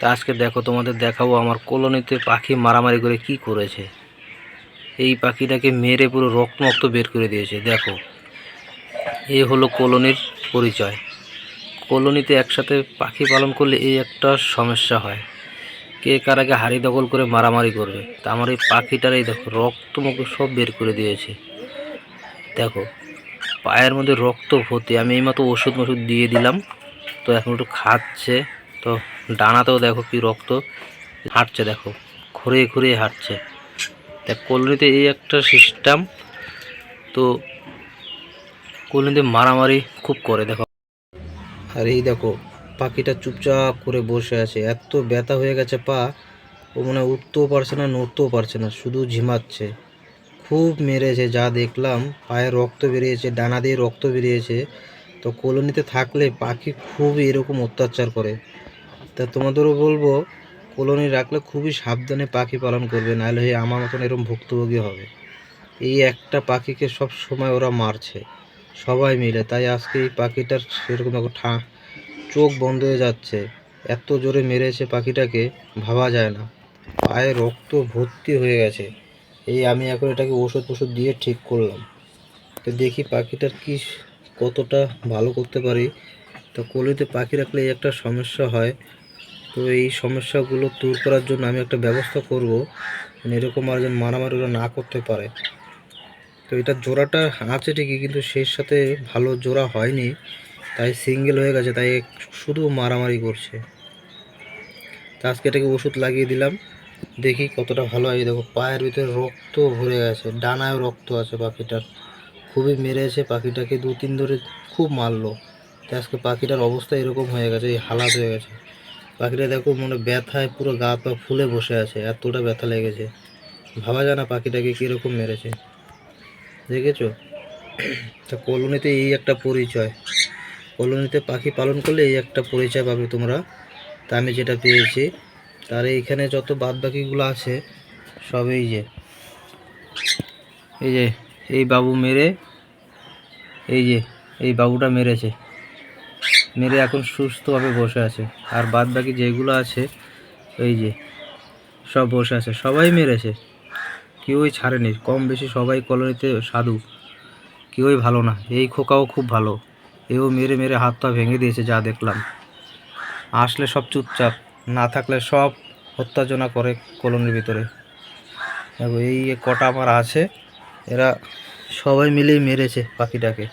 তা আজকে দেখো, তোমাদের দেখাবো আমার কলোনিতে পাখি মারামারি করে কি করেছে। এই পাখিটাকে মেরে পুরো রক্ত মক্ত বের করে দিয়েছে, দেখো। এ হলো কলোনির পরিচয়। কলোনিতে একসাথে পাখি পালন করলে এই একটা সমস্যা হয়। কে কার আগে হাড়ি দখল করে মারামারি করবে? তা আমার এই পাখিটার এই দেখো রক্ত সব বের করে দিয়েছে। দেখো, পায়ের মধ্যে রক্ত ভর্তি। আমি এইমাত্র ওষুধ মষুধ দিয়ে দিলাম। তো এখন একটু খাচ্ছে। তো ডানাতেও দেখো কি রক্ত, হাঁটছে দেখো ঘুরিয়ে ঘুরিয়ে হাঁটছে। তা কলোনিতে এই একটা সিস্টেম তো কলোনিতে মারামারি খুব করে, দেখো। আর এই দেখো, পাখিটা চুপচাপ করে বসে আছে। এত ব্যথা হয়ে গেছে পা, ও মনে উঠতেও পারছে না, নড়তেও পারছে না, শুধু ঝিমাচ্ছে। খুব মেরেছে, যা দেখলাম, পায়ে রক্ত বেরিয়েছে, ডানা দিয়ে রক্ত বেরিয়েছে। তো কলোনিতে থাকলে পাখি খুব এরকম অত্যাচার করে। তা তোমাদেরও বলব, কলোনি রাখলে খুবই সাবধানে পাখি পালন করবে, নাহলে আমার মতন এরকম ভুক্তভোগী হবে। এই একটা পাখিকে সব সময় ওরা মারছে, সবাই মিলে। তাই আজকে এই পাখিটার সেরকম ঠা, চোখ বন্ধ হয়ে যাচ্ছে। এত জোরে মেরেছে পাখিটাকে, ভাবা যায় না। পায়ে রক্ত ভর্তি হয়ে গেছে। এই আমি এখন এটাকে ওষুধ ওষুধ দিয়ে ঠিক করলাম। তো দেখি পাখিটার কি কতটা ভালো করতে পারি। তো কলিতে পাখি রাখলে একটা সমস্যা হয়। তো এই সমস্যাগুলো দূর করার জন্য আমি একটা ব্যবস্থা করব মানে এরকম আর যেন মারামারি না করতে পারে। তো এটা জোড়াটা আছে ঠিকই, কিন্তু সেই সাথে ভালো জোড়া হয়নি, তাই সিঙ্গেল হয়ে গেছে, তাই শুধু মারামারি করছে। তা আজকে এটাকে ওষুধ লাগিয়ে দিলাম, দেখি কতটা ভালো হয়। দেখো, পায়ের ভিতরে রক্ত ভরে গেছে ডানায় রক্ত আছে পাখিটার। খুবই মেরেছে, পাখিটাকে দু তিন ধরে খুব মারলো। তাই আজকে পাখিটার অবস্থা এরকম হয়ে গেছে, এই হালাত হয়ে গেছে। পাখিটা দেখো মনে ব্যথায় পুরো গা পা ফুলে বসে আছে, এতটা ব্যথা লেগেছে। ভাবা যায় না পাখিটাকে কীরকম মেরেছে। দেখেছ? তা কলোনিতে এই একটা পরিচয়। কলোনিতে পাখি পালন করলে এই একটা পরিচয় পাবে তোমরা। তা আমি যেটা পেয়েছি, তার এইখানে যত বাদ বাকিগুলো আছে, সব এই যে। এই যে, এই বাবু মেরে, এই যে, এই বাবুটা মেরেছে। মেরে এখন সুস্থভাবে বসে আছে। আর বাদ বাকি যেগুলো আছে, এই যে, সব বসে আছে। সবাই মেরেছে। কেউই ছাড়েনি। কম বেশি সবাই কলোনিতে সাধু। কেউই ভালো না। এই খোকাও খুব ভালো। এও মেরে মেরে হাত পা ভেঙে দিয়েছে, যা দেখলাম। আসলে সব চুপচাপ। না থাকলে সব হত্যাজনা করে কলোনির ভিতরে। এই কটা আমার আছে, এরা সবাই মিলেই মেরেছে পাখিটাকে।